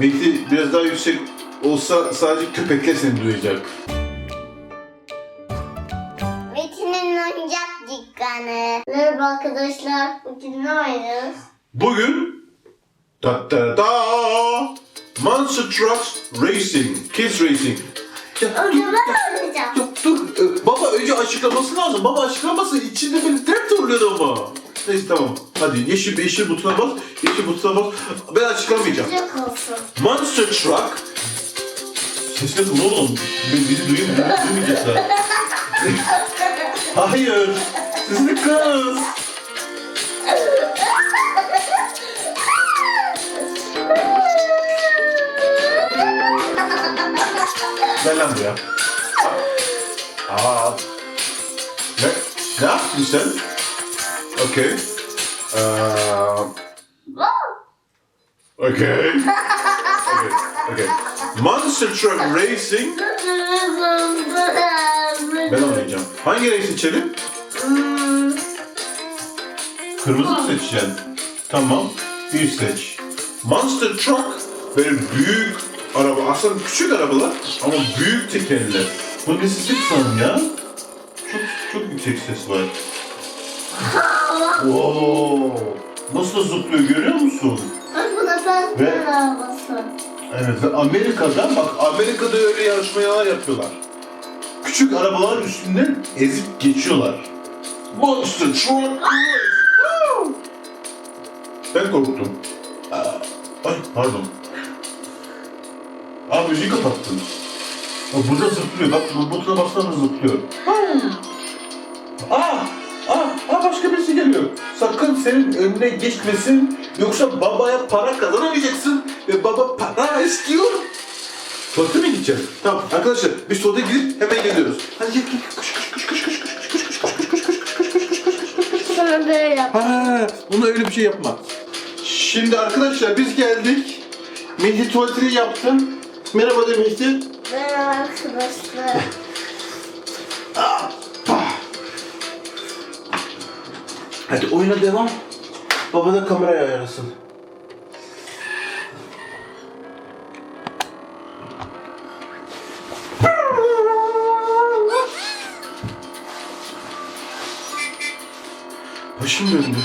Belki biraz daha yüksek olsa sadece köpekler seni duyacak. Metin'in oyuncak dükkanı. Merhaba arkadaşlar. Bugün ne oynuyoruz? Bugün da da da Monster Trucks Racing, Kids Racing. Ya, Önce ben oynayacağım. Dur, dur. Baba önce açıklaması lazım. Baba açıklaması içinde beni dert oluyor ama. Neyse tamam. Hadi yeşil yeşil butona bas. Yeşil butona bas. Ben açıklamayacağım. Sıcak olsun. Monster Truck. Ses yapın oğlum. Bi- Bizi duyun, duymayacaklar. Hayır. Siz de kız. Gel lan buraya. Aa. Ne? Ne yaptın sen? Okey. Ee, Okay. okay. Okay. Monster Truck Racing. Ben oynayacağım. Hangi renk seçelim? Kırmızı mı seçeceksin? Tamam. Bir seç. Monster Truck böyle büyük araba. Aslında küçük arabalar ama büyük tekerler. Bu ne ses sanırım ya? Çok çok yüksek ses var. Wow. Nasıl zıplıyor görüyor musun? Bak buna ben Ve- arabası. Evet ve Amerika'da bak Amerika'da öyle yarışmalar yapıyorlar. Küçük arabaların üstünden ezip geçiyorlar. Monster Truck! Ben korktum. Aa, Ay pardon. Aa müziği kapattın. Bak burada zıplıyor. Bak bu butona basmadan zıplıyor. Aa! Başka birisi geliyor. Sakın senin önüne geçmesin. Yoksa babaya para kazanamayacaksın. Ve baba para istiyor. Tuvalete mi gideceğiz? Tamam arkadaşlar biz tuvalete gidip hemen geliyoruz. Hadi gel gel koş koş koş koş koş koş koş koş koş koş koş koş koş koş koş koş koş koş koş Sana böyle yap. Ha, ona öyle bir şey yapma. Şimdi arkadaşlar biz geldik. Mehdi tuvaletini yaptım. Merhaba de Mehdi. Merhaba arkadaşlar. Hadi oyuna devam. Baba da kamerayı ayarlasın. Başım döndü.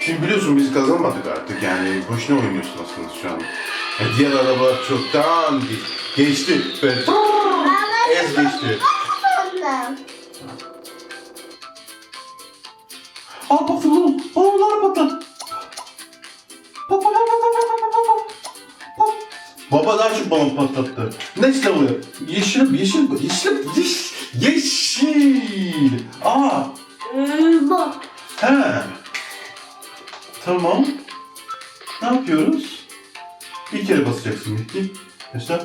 Şimdi biliyorsun biz kazanmadık artık yani boşuna oynuyorsun aslında şu an. Ya diğer araba çoktan ge- geçti. Böyle ez geçti. Bakalım. Al bakalım. Onlara bakın. Baba daha çok balon patlattı. Neyse bu. Yeşil, yeşil, yeşil, yeşil. Yeşil. Aa. Hmm, bu. He. Tamam. Ne yapıyoruz? Bir kere basacaksın Bir Miki. Göster.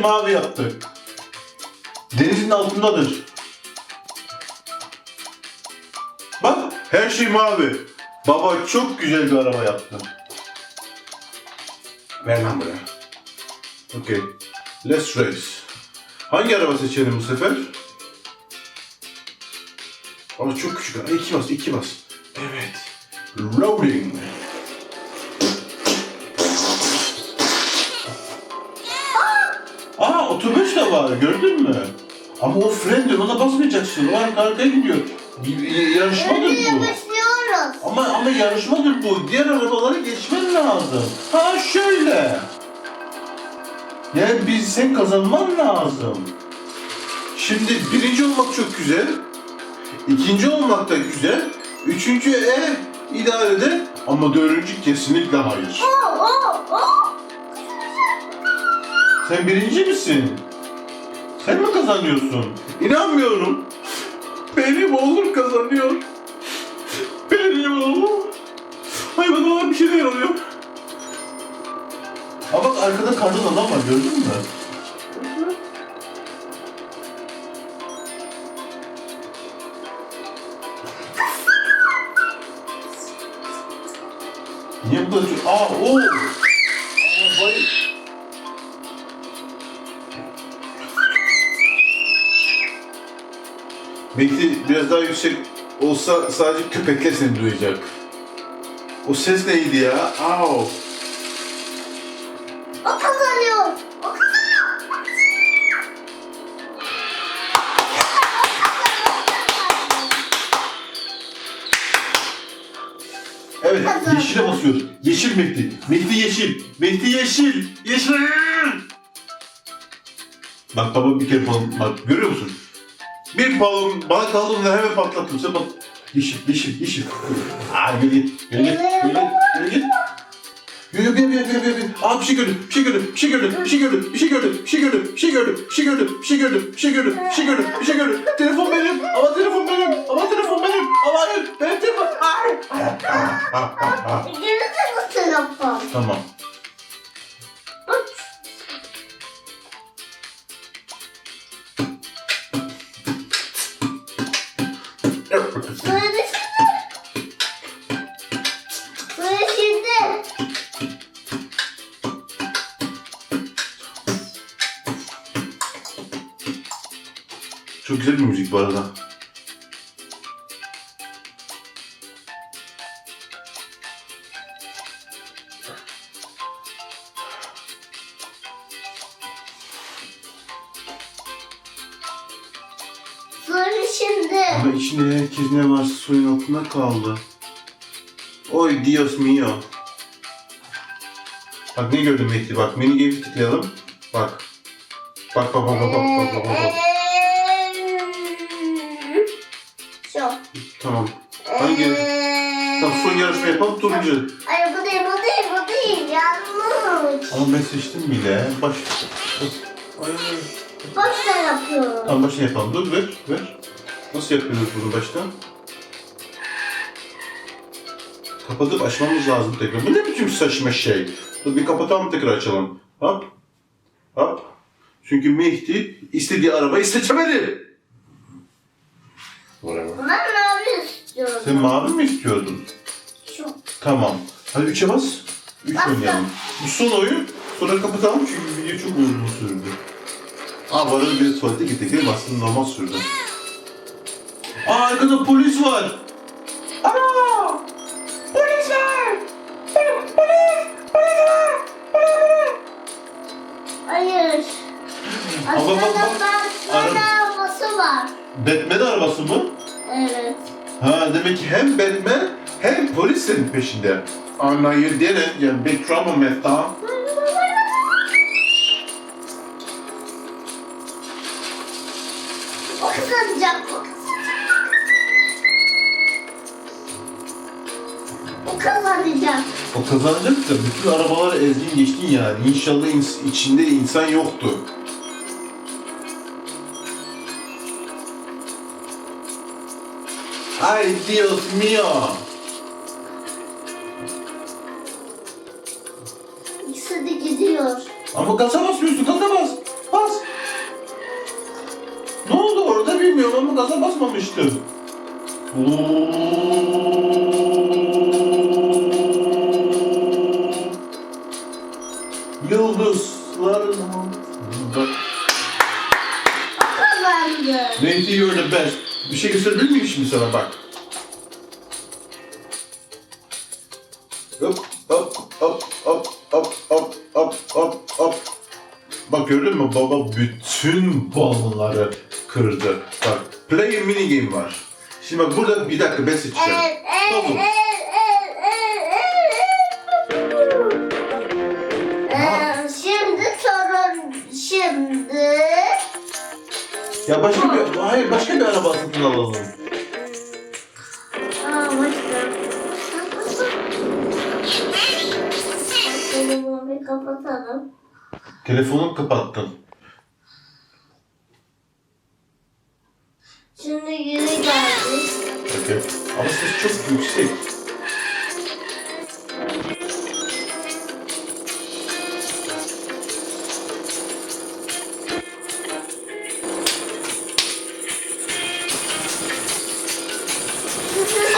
Mavi yaptı. Denizin altındadır. Bak her şey mavi. Baba çok güzel bir araba yaptı. Ver lan buraya. Okay. Let's race. Hangi araba seçelim bu sefer? Ama çok küçük araba. İki bas, iki bas. Evet. Loading. Otobüs de var gördün mü? Ama o fren diyor ona basmayacaksın. O arka arkaya gidiyor. Yarışmadır bu. başlıyoruz. Ama ama yarışmadır bu. Diğer arabalara geçmen lazım. Ha şöyle. Yani biz sen kazanman lazım. Şimdi birinci olmak çok güzel. İkinci olmak da güzel. Üçüncü e idarede ama dördüncü kesinlikle hayır. Oo, oo, oo. Sen birinci misin? Sen mi kazanıyorsun? İnanmıyorum. Benim oğlum kazanıyor. Benim oğlum. Ay bana bir şeyler oluyor. Aa bak arkada kardan adam var gördün mü? Niye bu kadar çok... Aa o. Mehdi biraz daha yüksek olsa sadece köpekler seni duyacak. O ses neydi ya? Au. O kazanıyor. O kazanıyor. Evet, Kazandı. yeşile basıyor. Yeşil Mehdi. Mehdi yeşil. Mehdi yeşil. Yeşil. Bak baba bir kere balon, bak görüyor musun? Bir balon bana kaldığında hemen patlattım. Sen bak. Yeşil, yeşil, yeşil. Aa, yürü git, yürü git, yürü git, yürü git. Yürü, yürü, yürü, yürü, yürü. Aa bir şey gördüm, bir şey gördüm, bir şey gördüm, bir şey gördüm, bir şey gördüm, bir şey gördüm, bir şey gördüm, bir şey gördüm, bir şey gördüm, bir şey gördüm, bir şey gördüm, bir şey gördüm. Telefon benim, ama telefon benim, ama telefon benim, ama hayır, benim telefon. Ay. Gerisi bu telefon. Tamam. Çok güzel bir müzik bu arada. Şimdi. Ama içinde herkes ne varsa suyun altında kaldı. Oy Dios mio. Bak ne gördün Mehdi bak mini game'i tıklayalım. Bak. Bak bak bak bak bak bak bak bak. Tamam. Hangi? Tamam son yarışma yapalım turuncu. Ay bu değil bu değil bu değil yanlış. Ama ben seçtim bile. Baş. Ay. Boşta yapıyorum. Tamam baştan yapalım. Dur ver ver. Nasıl yapıyoruz bunu baştan? Kapatıp açmamız lazım tekrar. Bu ne biçim saçma şey? Dur bir kapatalım tekrar açalım. Hop. Hop. Çünkü Mehdi istediği arabayı seçemedi. Ben mavi istiyorum. Sen mavi mi istiyordun? Şu. Tamam. Hadi üçe bas. Üç Bastım. oynayalım. Bu son oyun. Sonra kapatalım çünkü video çok uzun sürdü. Aa bu arada bir tuvalete gittik değil mi? Aslında normal sürdü. Aa arkada polis var. Ana! Polis var! Polis! Polis! Polis var! Polis var! Hayır. Bak, Aslında bak. ben Ara- arabası var. Batman arabası mı? Evet. Ha demek ki hem Batman hem polis senin peşinde. Oh no you didn't. You're big trouble Mehta. O kazanacak. O kazanacak. O kazanacak da bütün arabaları ezgin geçtin yani. İnşallah ins- içinde insan yoktu. Ay Dios mío. De gidiyor. Ama gaza basmıyorsun, gaza bas. Bas. Ne oldu orada bilmiyorum ama gaza basmamıştım. Yıldızların altında. Mehdi you're the best. Bir şey gösterebilir miyim şimdi sana bak. Hop hop hop hop hop hop hop hop hop. Bak gördün mü baba bütün balonları kırdı. Bak play mini game var. Şimdi bak burada bir dakika ben seçeceğim. Tamam. Ee, Şimdi sorun şimdi. Ya başka bir hayır başka bir araba satın alalım. Telefonu kapattın. Şimdi geri geldik. Okey. Ama ses çok yüksek.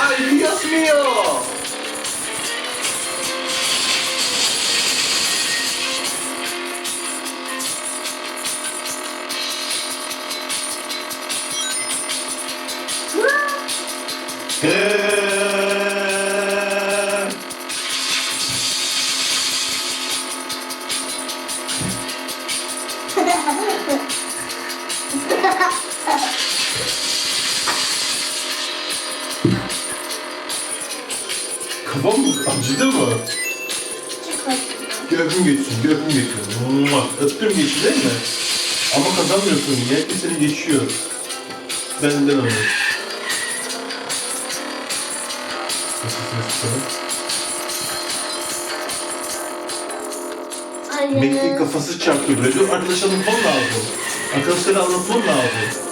Ay Dios mío. Kafam acıdı mı? Öpüm geçsin, öpüm geçsin. Öptüm geçti değil mi? Ama kazanmıyorsun. Yetki seni geçiyor. Benden onu. Nasılsın sana? Mehmet'in kafası çarpıyor böyle. Dur arkadaş anlatmam lazım. Arkadaşlara anlatmam lazım.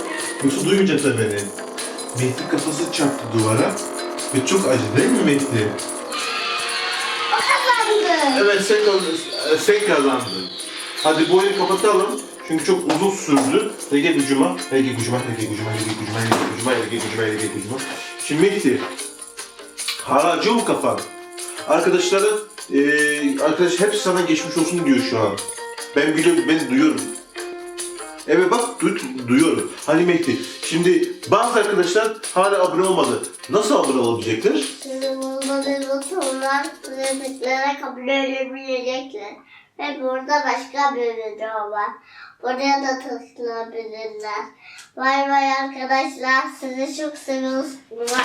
Yoksa duymayacaklar beni. Mehmet'in kafası çarptı duvara. Ve çok acı değil mi Mehdi? O kazandı. Evet sen, kaz- sen kazandın. Hadi bu oyunu kapatalım. Çünkü çok uzun sürdü. Rege gücüma, rege gücüma, rege gücüma, rege gücüma, rege gücüma, rege gücüma, rege gücüma. Şimdi Mehdi, hala acıyor mu kafan? Arkadaşların, eee arkadaş hepsi sana geçmiş olsun diyor şu an. Ben biliyorum, ben duyuyorum. Evet bak du duyuyorum. Hadi Mehdi, şimdi bazı arkadaşlar hala abone olmadı. Nasıl abone olabilecekler? Bunları butonlar tıklara kabul edebilecekler. Ve burada başka bir video var. Buraya da tıklayabilirler. Bay bay arkadaşlar. Sizi çok seviyoruz. Bye.